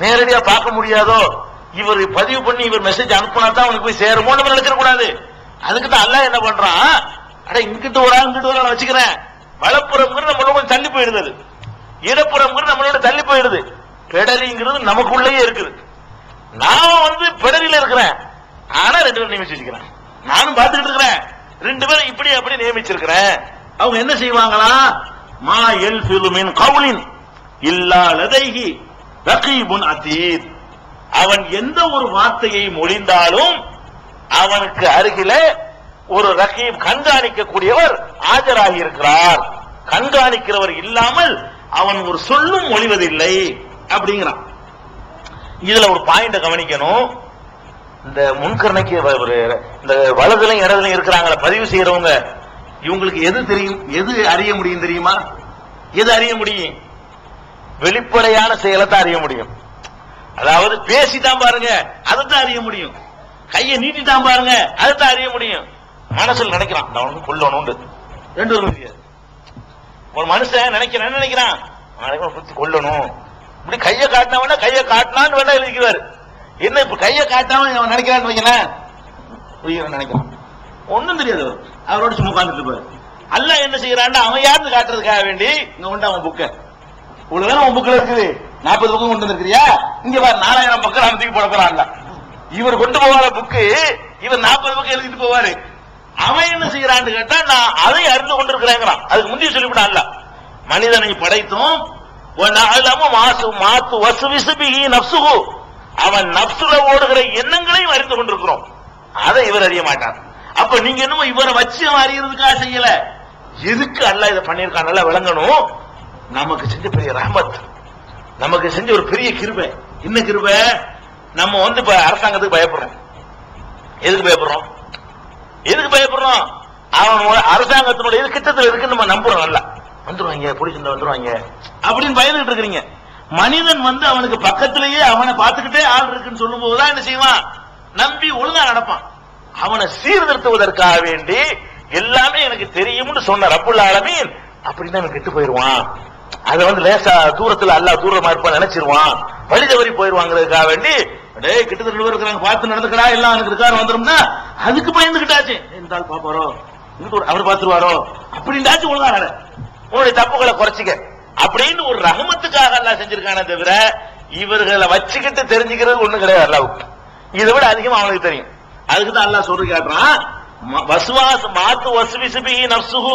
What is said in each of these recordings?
நேரடியா பார்க்க முடியாதோ இவர் பதிவு பண்ணி இவர் மெசேஜ் அனுப்புனா தான் அவனுக்கு போய் சேருமோ நம்ம நினைச்சிட கூடாது. அதுக்கு தான் அல்ல என்ன பண்றான்? அட இங்கிட்டு ஒரு ஆள் இங்கிட்டு ஒரு ஆள் வச்சுக்கிறேன். வலப்புறம்ங்கிறது நம்மளோட கொஞ்சம் தள்ளி போயிடுது இடப்புறம்ங்கிறது நம்மளோட தள்ளி போயிடுது. பெடலிங்கிறது நமக்குள்ளேயே இருக்குது. நான் வந்து பெடலில இருக்கிறேன். ஆனா ரெண்டு பேரும் நியமிச்சு வச்சுக்கிறேன். நானும் பார்த்துக்கிட்டு இருக்கிறேன். ரெண்டு பேரும் இப்படி அப்படி நியமிச்சிருக்கிறேன். அவங்க என்ன செய்வாங்களா? மா எல் மின் கவுலின். இல்லாதைஹி ரகீபுன் அதீத். அவன் எந்த ஒரு வார்த்தையை மொழிந்தாலும் அவனுக்கு அருகில ஒரு ரகீப் கண்காணிக்கக்கூடியவர் ஆஜராகி இருக்கிறார். கண்காணிக்கிறவர் இல்லாமல் அவன் ஒரு சொல்லும் மொழிவதில்லை அப்படிங்கிறான். இதுல ஒரு பாயிண்ட கவனிக்கணும். இந்த முன்கரணைக்கு ஒரு இந்த வலதுலையும் இடதுலையும் இருக்கிறாங்கள பதிவு செய்யறவங்க இவங்களுக்கு எது தெரியும்? எது அறிய முடியும் தெரியுமா? எது அறிய முடியும்? வெளிப்படையான செயலை தான் அறிய முடியும். அதாவது பேசிதான் பாருங்க அதைத்தான் அறிய முடியும். கையை நீட்டிட்டான் பாருங்க அதைத்தான் அறிய முடியும். மனசுல நினைக்கிறான் நான் வந்து கொல்லணும்னு. ரெண்டு ஒரு தெரியாது ஒரு மனுஷன் நினைக்கிறான் நினைக்கிறான்? நாளைக்கு கொல்லணும். இப்படி கையை காட்டினவன கையை காட்டினான்னு வேணா எழுதிக்குவாரு. என்ன இப்ப கையை காட்டாம அவன் நினைக்கிறான்னு வைங்களேன்? நினைக்கிறான். ஒண்ணும் தெரியாது அவர். அவரோட சும்மா உட்கார்ந்துட்டு இருப்பாரு. அல்ல என்ன செய்யறான்னா அவன் யாருன்னு காட்டுறதுக்காக வேண்டி இங்க உண்டு அவன் புக்கை இவ்வளவு உன் புக்கில் இருக்குது? நாற்பது பக்கம் கொண்டு வந்திருக்கிறியா? இங்க பாரு நாலாயிரம் பக்கம் அவன் போட போறான்ல இவர் கொண்டு போவார புக்கு இவர் நாற்பது பக்கம் எழுதிட்டு போவாரு. அவன் என்ன செய்யறான்னு கேட்டா நான் அதை அறிந்து கொண்டிருக்கிறேங்கிறான். அதுக்கு முந்தைய சொல்லிவிட்டான் மனிதனை படைத்தும் மாசு மாத்து வசு விசுபிகி நப்சுகு அவன் நப்சுல ஓடுகிற எண்ணங்களையும் அறிந்து கொண்டிருக்கிறோம். அதை இவர் அறிய மாட்டார். அப்ப நீங்க என்னமோ இவரை வச்சு அவன் அறியறதுக்காக செய்யல. எதுக்கு அல்ல இதை பண்ணியிருக்கான்? நல்லா விளங்கணும். நமக்கு செஞ்ச பெரிய ரஹமத். நமக்கு செஞ்ச ஒரு பெரிய கிருபை. என்ன கிருபை? நம்ம வந்து இப்ப அரசாங்கத்துக்கு பயப்படுறோம். எதுக்கு பயப்படுறோம்? எதுக்கு பயப்படுறோம்? அவன் அரசாங்கத்தினுடைய கிட்டத்தில் இருக்குன்னு நம்ம நம்புறோம் நல்லா. வந்துருவாங்க போலீஸ் வந்துருவாங்க. அப்படின்னு பயந்துகிட்டு இருக்கிறீங்க. மனிதன் வந்து அவனுக்கு பக்கத்திலேயே அவனை பார்த்துக்கிட்டே ஆள் இருக்குன்னு சொல்லும் போதுதான் என்ன செய்வான்? நம்பி ஒழுங்கா நடப்பான். அவனை சீர்திருத்துவதற்காக வேண்டி எல்லாமே எனக்கு தெரியும்னு சொன்ன ரப்புல் ஆலமீன் அப்படின்னா அவன் கெட்டு போயிருவான் அதை வந்து லேசா தூரத்துல அல்லா தூரமா இருப்பான் நினைச்சிருவான். வழி தவறி போயிருவாங்கிறதுக்காக வேண்டி டேய் கிட்ட ரெண்டு பேர் இருக்கிறாங்க பார்த்து நடந்துக்கடா எல்லாம் எனக்கு இருக்காரு வந்துரும்னா அதுக்கு பயந்துகிட்டாச்சு. இந்த ஆள் பாப்பாரோ? ஒரு- அவர் பார்த்துருவாரோ? அப்படின்டாச்சும் ஒழுங்கா உன்னுடைய தப்புகளை குறைச்சிக்க. அப்படின்னு ஒரு ரகமத்துக்காக அல்லாஹ் செஞ்சிருக்கானே தவிர இவர்களை வச்சுக்கிட்டு தெரிஞ்சுக்கிறது ஒண்ணு கிடையாது அல்லாவுக்கு இதை விட அதிகமா அவனுக்கு தெரியும். அதுக்கு தான் அல்லாஹ் சொல்லி காட்டுறான் ம- வசுவாஸ் மாத்து வசுவிசுபி நப்சுகு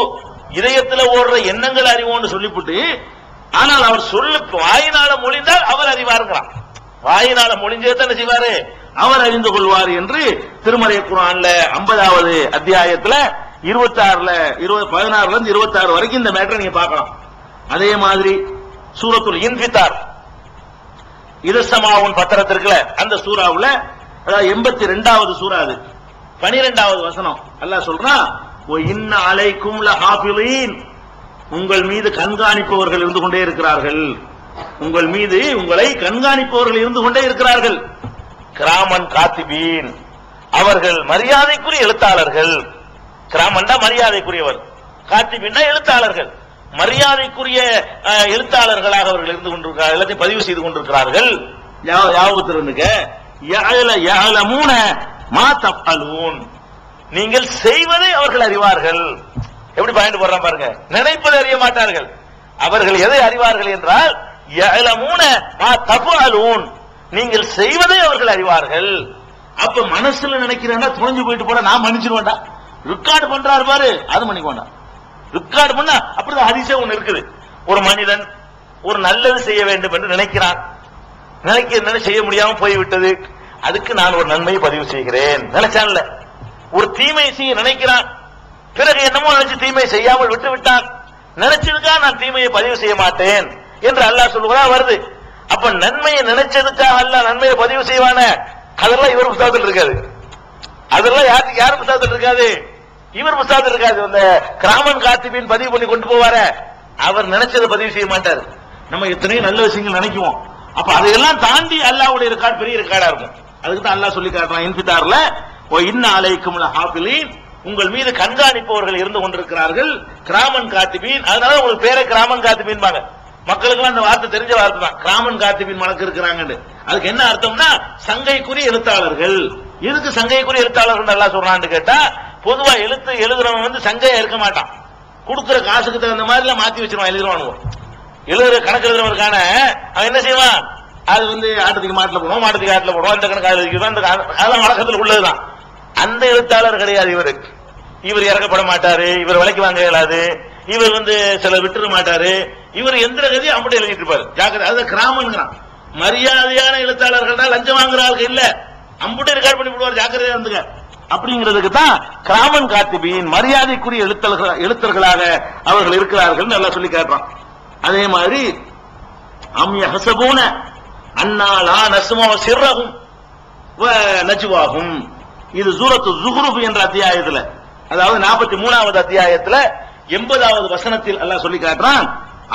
இதயத்துல ஓடுற எண்ணங்கள் அறிவோம்னு சொல்லிவிட்டு ஆனால் அவர் சொல்லு வாயினால மொழிந்தால் அவர் அறிவாருங்கிறான் வாயினால மொழிஞ்சே என்ன செய்வாரு? அவர் அறிந்து கொள்வார் என்று திருமலை குரான்ல ஐம்பதாவது அத்தியாயத்துல இருபத்தி ஆறுல இருபது பதினாறுல இருந்து இருபத்தி ஆறு வரைக்கும் இந்த மேட்டரை நீங்க பார்க்கலாம். அதே மாதிரி சூரத்துல் இன்பித்தார் இதசமாவும் பத்திரத்திற்குல அந்த சூறாவுல அதாவது எண்பத்தி ரெண்டாவது சூறா அது. பனிரெண்டாவது வசனம். அல்ல சொல்றான் இன்ன அலைக்கும் லஹாஃபிலீன். உங்கள் மீது கண்காணிப்பவர்கள் இருந்து கொண்டே இருக்கிறார்கள். உங்கள் மீது உங்களை கண்காணிப்பவர்கள் இருந்து கொண்டே இருக்கிறார்கள். கிராமன் காத்திபீன். அவர்கள் மரியாதைக்குரிய எழுத்தாளர்கள். கிராமன் மரியாதைக்குரியவர். காத்திபீன் எழுத்தாளர்கள். மரியாதைக்குரிய அஹ், எழுத்தாளர்களாக அவர்கள் இருந்து கொண்டிருக்கிறார்கள் எல்லாத்தையும் பதிவு செய்து கொண்டிருக்கிறார்கள். யா- யாவத்திருந்துங்க யாழ மா தப்பலூன் நீங்கள் செய்வதை அவர்கள் அறிவார்கள். எப்படி பாயிண்ட் போடுறான் பாருங்க. நினைப்பதை அறிய மாட்டார்கள். அவர்கள் எதை அறிவார்கள் என்றால் நீங்கள் செய்வதை அவர்கள் அறிவார்கள். அப்ப மனசுல நினைக்கிறேன்னா துணிஞ்சு போயிட்டு போட நான் மன்னிச்சிருவேன்டா. ரெக்கார்டு பண்றாரு பாரு அது மன்னிக்க வேண்டாம் ரெக்கார்டு பண்ணா அப்படிதான் அதிசயம் ஒண்ணு இருக்குது. ஒரு மனிதன் ஒரு நல்லது செய்ய வேண்டும் என்று நினைக்கிறான். நினைக்க என்ன செய்ய முடியாம போய்விட்டது. அதுக்கு நான் ஒரு நன்மையை பதிவு செய்கிறேன். நினைச்சான்ல. ஒரு தீமை செய்ய நினைக்கிறான். பிறகு என்னமோ நினைச்சு தீமை செய்யாமல் விட்டு விட்டான். நினைச்சதுக்கா நான் தீமையை பதிவு செய்ய மாட்டேன் என்று அல்லாஹ் சொல்லுவதா வருது. அப்ப நன்மையை நினைச்சதுக்காக அல்லாஹ் நன்மையை பதிவு செய்வான? அதெல்லாம் இவர் புத்தகத்தில் இருக்காது. அதெல்லாம் யாருக்கு யார் புத்தகத்தில் இருக்காது? இவர் புத்தகத்தில் இருக்காது. அந்த கிராமன் காத்திபின் பதிவு பண்ணி கொண்டு போவார. அவர் நினைச்சதை பதிவு செய்ய மாட்டார். நம்ம எத்தனையோ நல்ல விஷயங்கள் நினைக்குவோம். அப்ப அதையெல்லாம் தாண்டி அல்லாவுடைய ரெக்கார்ட் பெரிய ரெக்கார்டா இருக்கும். அதுக்கு தான் அல்லாஹ் சொல்லி காட்டுறான் இன்பித்தார்ல ஓ இன்ன அலைக்கும் ஹாபிலின் உங்கள் மீது கண்காணிப்பவர்கள் இருந்து கொண்டிருக்கிறார்கள். கிராமன் காத்திபீன். அதனால உங்களுக்கு பேரை கிராமன் காத்திபீன்பாங்க. மக்களுக்கு அந்த வார்த்தை தெரிஞ்ச வார்த்தை தான். கிராமன் காத்திபீன் வழக்கு இருக்கிறாங்கன்னு. அதுக்கு என்ன அர்த்தம்னா சங்கைக்குரிய எழுத்தாளர்கள். எதுக்கு சங்கைக்குரிய எழுத்தாளர்கள் நல்லா சொல்றான்னு கேட்டா பொதுவா எழுத்து எழுதுறவன் வந்து சங்கையா இருக்க மாட்டான். கொடுக்குற காசுக்கு தகுந்த மாதிரி எல்லாம் மாத்தி வச்சிருவான் எழுதுறவானுவோம் எழுதுற கணக்கு எழுதுறவருக்கான அவன் என்ன செய்வான்? அது வந்து ஆட்டத்துக்கு மாட்டில் போடுவோம் மாட்டுக்கு ஆட்டில் போடுவோம். இந்த கணக்கு அதுல அந்த அதெல்லாம் வழக்கத்தில் உள்ளதுதான். அந்த எழுத்தாளர் கிடையாது இவருக்கு இவர் இறக்கப்பட மாட்டாரு இவர் விலைக்கு வாங்க இயலாது இவர் வந்து சில விட்டுற மாட்டாரு. இவர் எந்திர கதி அப்படி எழுதிட்டு இருப்பாரு. ஜாக்கிரதை. அது கிராமங்கிறான் மரியாதையான எழுத்தாளர்கள் தான் லஞ்சம் வாங்குற ஆளுக்கு இல்ல. அம்புட்டு ரெக்கார்ட் பண்ணி விடுவார். ஜாக்கிரதையா இருந்துங்க. அப்படிங்கிறதுக்கு தான் கிராமன் காத்திபியின் மரியாதைக்குரிய எழுத்தர்கள் எழுத்தர்களாக அவர்கள் இருக்கிறார்கள் நல்லா சொல்லி கேட்பான் அதே மாதிரி அம்ய ஹசபூன அன்னா நசுமோ நஸ்மோ சிர்ரஹும் வ இது சூரத்து ஜுஹ்ருப் என்ற அத்தியாயத்துல அதாவது 43வது மூணாவது அத்தியாயத்துல எண்பதாவது வசனத்தில் அல்லாஹ் சொல்லி காட்டுறான்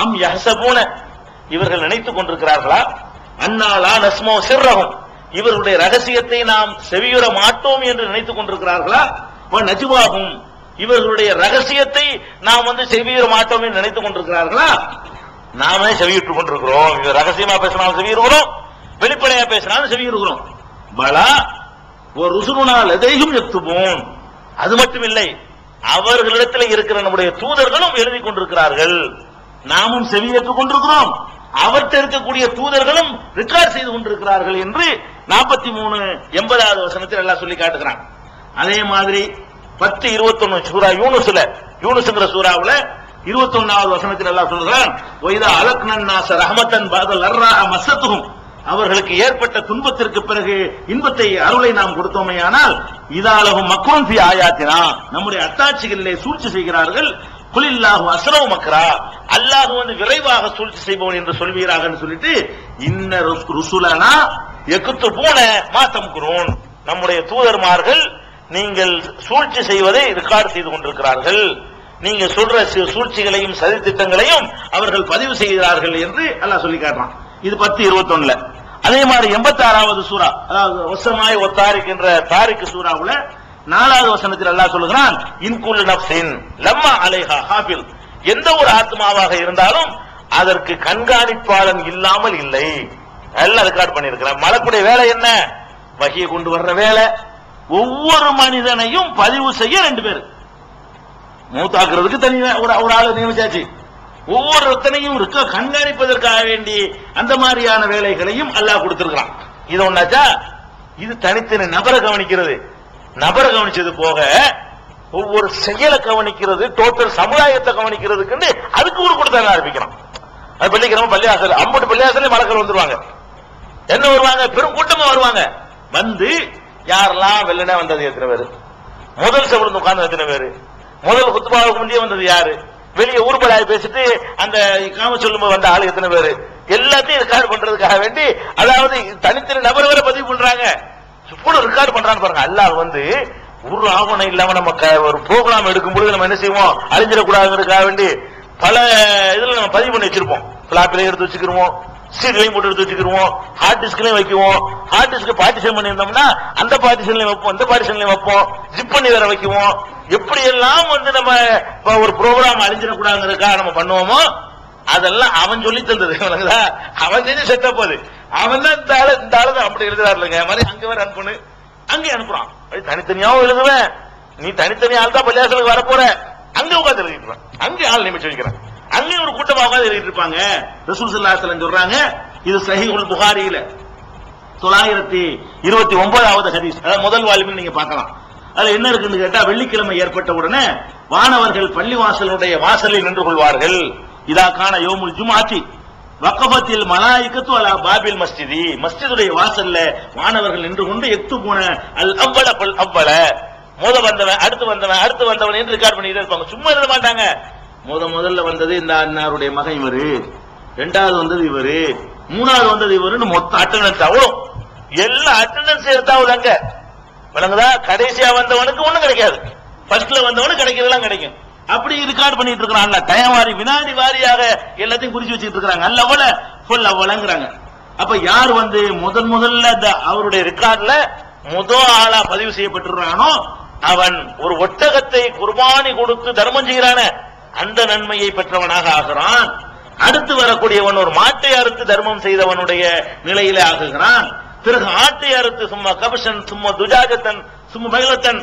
அம் யஹசபூன இவர்கள் நினைத்துக் கொண்டிருக்கிறார்களா? அன்னா நஸ்மோ சிர்ரஹும் இவர்களுடைய ரகசியத்தை நாம் செவியுற மாட்டோம் என்று நினைத்துக் கொண்டிருக்கிறார்களா? நஜுவாகும் இவர்களுடைய ரகசியத்தை நாம் வந்து செவியுற மாட்டோம் என்று நினைத்துக் கொண்டிருக்கிறார்களா? நாமே செவியிட்டுக் கொண்டிருக்கிறோம். இவர் ரகசியமா பேசினாலும் செவியுறுகிறோம் வெளிப்படையா பேசினாலும் செவியுறுகிறோம். பலா ஒரு ருசுனா எதையும் எத்துவோம். அது மட்டும் இல்லை அவர்களிடத்தில் இருக்கிற நம்முடைய தூதர்களும் எழுதி கொண்டிருக்கிறார்கள். நாமும் செவியேற்றுக் கொண்டிருக்கிறோம். அவர்கிட்ட இருக்கக்கூடிய தூதர்களும் ரெக்கார்ட் செய்து கொண்டிருக்கிறார்கள் என்று நாற்பத்தி மூணு எண்பதாவது வசனத்தில் எல்லாம் சொல்லி காட்டுகிறான். அதே மாதிரி பத்து இருபத்தி ஒண்ணு சூரா யூனுஸ்ல யூனுஸ்ங்கிற இருபத்தி ஒண்ணாவது வசனத்தில் எல்லாம் சொல்றான் ஒய்தா அலக்னன் நாச ரஹமத்தன் பாதல் அர்ரா மசத்துகும் அவர்களுக்கு ஏற்பட்ட துன்பத்திற்கு பிறகு இன்பத்தை அருளை நாம் கொடுத்தோமேயானால் இதாலகும் மக்களும் பி ஆயாத்தினா நம்முடைய அத்தாட்சிகளிலே சூழ்ச்சி செய்கிறார்கள். குலில்லாஹு அசரவு மக்கரா அல்லாஹ் வந்து விரைவாக சூழ்ச்சி செய்பவன் என்று சொல்வீராக சொல்லிட்டு இன்ன ருசுலனா எக்குத்து பூன மாத்தம் குரோன். நம்முடைய தூதர்மார்கள் நீங்கள் சூழ்ச்சி செய்வதை ரெக்கார்டு செய்து கொண்டிருக்கிறார்கள். நீங்க சொல்ற சூழ்ச்சிகளையும் சதி திட்டங்களையும் அவர்கள் பதிவு செய்கிறார்கள் என்று அல்லாஹ் சொல்லி காட்டுறான். இது பத்து இருபத்தொன்னுல. அதே மாதிரி எண்பத்தி ஆறாவது சூரா அதாவது ஒசமாய் ஒத்தாரிக் என்ற தாரிக்கு சூறாவுல நாலாவது வசனத்தில் அல்லாஹ் சொல்லுகிறான் இன்குல் நப்சின் லம்மா அலைஹா ஹாபில் எந்த ஒரு ஆத்மாவாக இருந்தாலும் அதற்கு கண்காணிப்பாளன் இல்லாமல் இல்லை. எல்லாம் ரெக்கார்ட் பண்ணியிருக்கிறான். மலக்குடைய வேலை என்ன? வகையை கொண்டு வர்ற வேலை. ஒவ்வொரு மனிதனையும் பதிவு செய்ய ரெண்டு பேர். மூத்தாக்குறதுக்கு தனி ஒரு ஆளு நியமிச்சாச்சு. ஒவ்வொருத்தனையும் இருக்க கண்காணிப்பதற்காக வேண்டி அந்த மாதிரியான வேலைகளையும் அல்லாஹ் கொடுத்திருக்கிறான். இது ஒன்னாச்சா இது தனித்தனி நபரை கவனிக்கிறது. நபரை கவனிச்சது போக ஒவ்வொரு செயலை கவனிக்கிறது டோட்டல் சமுதாயத்தை கவனிக்கிறதுக்குன்னு அதுக்கு ஒரு கொடுத்தாங்க ஆரம்பிக்கிறான். அது பள்ளிக்கிறவங்க பள்ளியாசல் அம்பட்டு பள்ளியாசலே மலக்கள் வந்துருவாங்க. என்ன வருவாங்க? பெரும் கூட்டமா வருவாங்க. வந்து யாரெல்லாம் வெள்ளனே வந்தது எத்தனை பேர்? முதல் செவந்து உட்கார்ந்து எத்தனை பேரு? முதல் குத்துபாவுக்கு முந்தைய வந்தது யாரு? வெளியே ஊர்பலாய் பேசிட்டு அந்த காம சொல்லும் வந்த ஆளு எத்தனை பேரு? எல்லாத்தையும் ரெக்கார்ட் பண்றதுக்காக வேண்டி அதாவது தனித்தனி நபர் வரை பதிவு பண்றாங்க. இவ்வளவு ரெக்கார்டு பண்றான்னு பாருங்க. அல்லாஹ் வந்து ஒரு ஆவணம் இல்லாம நம்ம ஒரு ப்ரோக்ராம் எடுக்கும் பொழுது நம்ம என்ன செய்வோம்? அழிஞ்சிடக்கூடாதுங்கிறதுக்காக வேண்டி பல இதுல நம்ம பதிவு பண்ணி வச்சிருப்போம். பிளாப்பிலே எடுத்து வச்சுக்கிருவோம். சீட்லையும் போட்டு எடுத்து வச்சுக்கிருவோம். ஹார்ட் டிஸ்க்லையும் வைக்குவோம். ஹார்ட் டிஸ்க் பார்ட்டிஷன் பண்ணியிருந்தோம்னா அந்த பார்ட்டிஷன்லையும் வைப்போம் இந்த பார்ட்டிஷன்லையும் வைப்போம். ஜிப் பண்ணி வேற வைக்குவோம். எப்படி எல்லாம் வந்து நம்ம ஒரு ப்ரோக்ராம் அழிஞ்சிடக்கூடாதுங்கிறதுக்காக நம்ம பண்ணுவோமோ அதெல்லாம் அவன் சொல்லி தந்தது. அவன் செஞ்சு செட்டப் அது அவன் தான் இந்த ஆளு இந்த ஆளு தான் அப்படி எழுதுறாரு இல்லைங்க. மாதிரி அங்க வேற அனுப்பணும் அங்கே அனுப்புறான். தனித்தனியாவும் எழுதுவேன். நீ தனித்தனி ஆள் தான் பள்ளியாசலுக்கு வரப்போற. அங்க உட்காந்து எழுதிட்டு அங்க அங்கே ஆள் நியமிச்சு வைக்கிறேன் அங்கேயும் ஒரு கூட்டமாக எழுதிட்டு இருப்பாங்க ரசூல் சல்லாஹ் சொல்றாங்க இது சஹீஹுல் புகாரியில. தொள்ளாயிரத்தி இருபத்தி ஒன்பதாவது ஹதீஸ். அதாவது முதல் வால்யூம் நீங்க பார்க்கலாம். அதுல என்ன இருக்குன்னு கேட்டா வெள்ளிக்கிழமை ஏற்பட்ட உடனே வானவர்கள் பள்ளி வாசலுடைய வாசலில் நின்று கொள்வார்கள். இதா காண யோமுல் ஜுமாச்சி வக்கபத்தில் மலாய்க்கத்து அலா பாபில் மஸ்ஜிதி. மஸ்ஜிதுடைய வாசல்ல மாணவர்கள் நின்று கொண்டு எத்து போன அல் அவ்வள பல் அவ்வள. மோத வந்தவன் அடுத்து வந்தவன் அடுத்து வந்தவன் என்று ரெக்கார்ட் பண்ணிட்டு இருப்பாங்க. சும்மா இருக்க மாட்டாங்க. முத முதல்ல வந்தது இந்த அண்ணாருடைய மகன் இவரு. ரெண்டாவது வந்தது இவரு. மூணாவது வந்தது இவருன்னு மொத்த அட்டண்டன்ஸ் அவ்வளோ எல்லா அட்டண்டன்ஸ் எடுத்தாவது அங்க விளங்குதா? கடைசியா வந்தவனுக்கு ஒண்ணும் கிடைக்காது. ஃபர்ஸ்ட்ல வந்தவனுக்கு கிடைக்கிறதெல்லாம் கிடைக்கும். அப்படி ரெக்கார்ட் பண்ணிட்டு இருக்கிறாங்க டைம் வாரி வினாடி வாரியாக எல்லாத்தையும் குறிச்சு வச்சுட்டு இருக்கிறாங்க. அல்ல அவள ஃபுல் அவளங்கிறாங்க அப்ப யார் வந்து முதன் முதல்ல அவருடைய ரெக்கார்ட்ல முதல் ஆளா பதிவு செய்யப்பட்டிருக்கானோ அவன் ஒரு ஒட்டகத்தை குர்பானி கொடுத்து தர்மம் செய்கிறான. அந்த நன்மையை பெற்றவனாக ஆகிறான். அடுத்து வரக்கூடியவன் ஒரு மாட்டை அறுத்து தர்மம் செய்தவனுடைய நிலையிலே ஆகுகிறான். பிறகு ஆட்டை அறுத்து சும்மா கபஷன் சும்மா துஜாகத்தன் சும்மா மகிழத்தன்